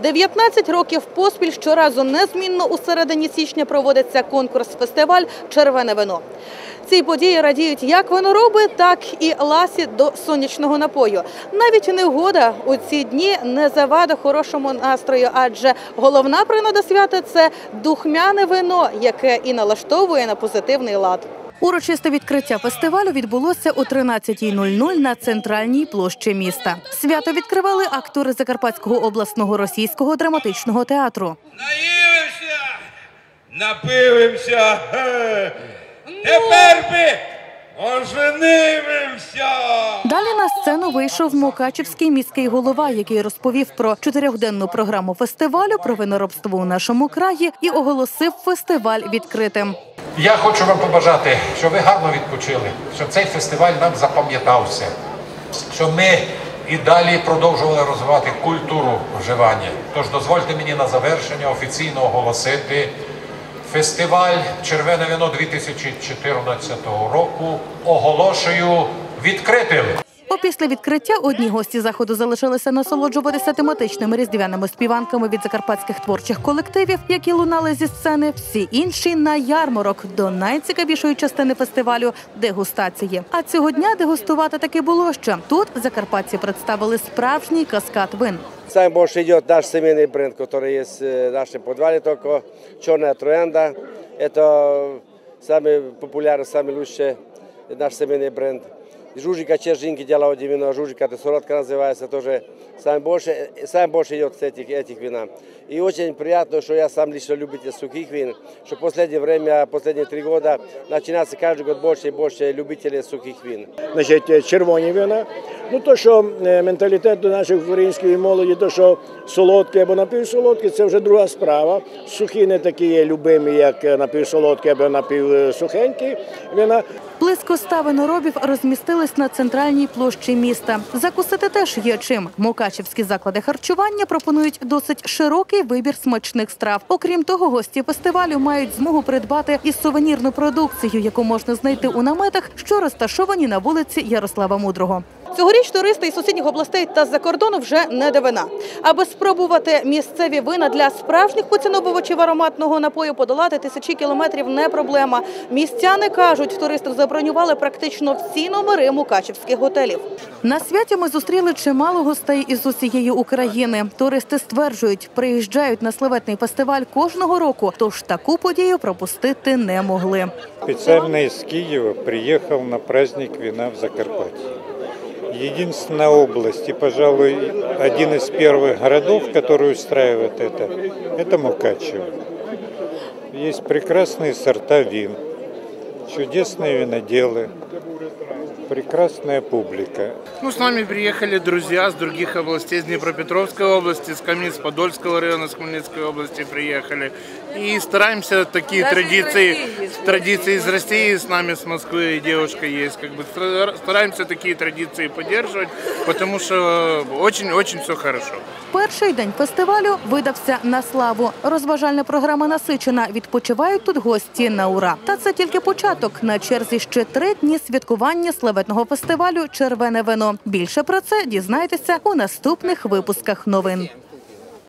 19 років поспіль щоразу незмінно у середині січня проводиться конкурс-фестиваль Червене вино. Цій події радіють як винороби, так і ласі до сонячного напою. Навіть негода у ці дні не завада хорошому настрою, адже головна принада свята це духмяне вино, яке і налаштовує на позитивний лад. Урочисте відкриття фестивалю відбулося о 13.00 на центральній площі міста. Свято відкривали актори Закарпатського обласного російського драматичного театру. Наївимося, напивимося. Тепер би оженимося. Далі на сцену вийшов Мукачівський міський голова, який розповів про чотирьохденну програму фестивалю про виноробство у нашому краї і оголосив фестиваль відкритим. Я хочу вам побажати, щоб ви гарно відпочили, щоб цей фестиваль нам запам'ятався, щоб ми і далі продовжували розвивати культуру вживання. Тож дозвольте мені на завершення офіційно оголосити фестиваль Червене вино 2014 року. Оголошую відкритим. Опісля відкриття одні гості заходу залишилися насолоджуватися тематичними різдвяними співанками від закарпатських творчих колективів, які лунали зі сцени. Всі інші на ярмарок до найцікавішої частини фестивалю дегустації. А цього дня дегустувати таки було що. Тут закарпатці представили справжній каскад вин. Самый больше идет наш семейный бренд, который есть э, в нашем подвале только. Черная троянда. Это самый популярный, самый лучший наш семейный бренд. Жужика Чержинки делала вино, Жужика это солодка называется, тоже самый больше, самый больше идет с этих, этих вина. И очень приятно, что я сам лично любитель сухих вин, что в последнее время, последние три года начинается каждый год больше и больше любителей сухих вин. значить, червоні вина. Ну, то, що е, менталітет до нашої української молоді, то, що солодкі або напівсолодкі, це вже друга справа. Сухі не такі є любимі, як е, напівсолодкі або напівсухенькі вина. Близько ста виноробів розмістились на центральній площі міста. Закусити теж є чим. Мукачівські заклади харчування пропонують досить широкий вибір смачних страв. Окрім того, гості фестивалю мають змогу придбати і сувенірну продукцію, яку можна знайти у наметах, що розташовані на вулиці Ярослава Мудрого. Цьогоріч туристи із сусідніх областей та з-за кордону вже не дивина. Аби спробувати місцеві вина для справжніх поціновувачів ароматного напою подолати тисячі кілометрів не проблема. Містяни кажуть, туристів забронювали практично всі номери мукачівських готелів. На святі ми зустріли чимало гостей із усієї України. Туристи стверджують, приїжджають на славетний фестиваль кожного року, тож таку подію пропустити не могли. Специально из Киева приехал на праздник вина в Закарпатье. Единственная область и, пожалуй, один из первых городов, который устраивает это, это Мукачево. Есть прекрасные сорта вин, чудесные виноделы, прекрасная публика. Ну, с нами приехали друзья с других областей, с Днепропетровской области, с Каменец-Подольского района, с Хмельницкой области приехали. И стараемся такие традиции, традиции из России, с нами с Москвы девушка есть, как бы стараемся такие традиции поддерживать, потому что очень-очень все хорошо. Перший день фестивалю видався на славу. Розважальна програма насичена. Відпочивають тут гості на ура. Та це тільки початок. На черзі ще три дні святкування славетного фестивалю Червене вино. Більше про це дізнайтеся у наступних випусках новин.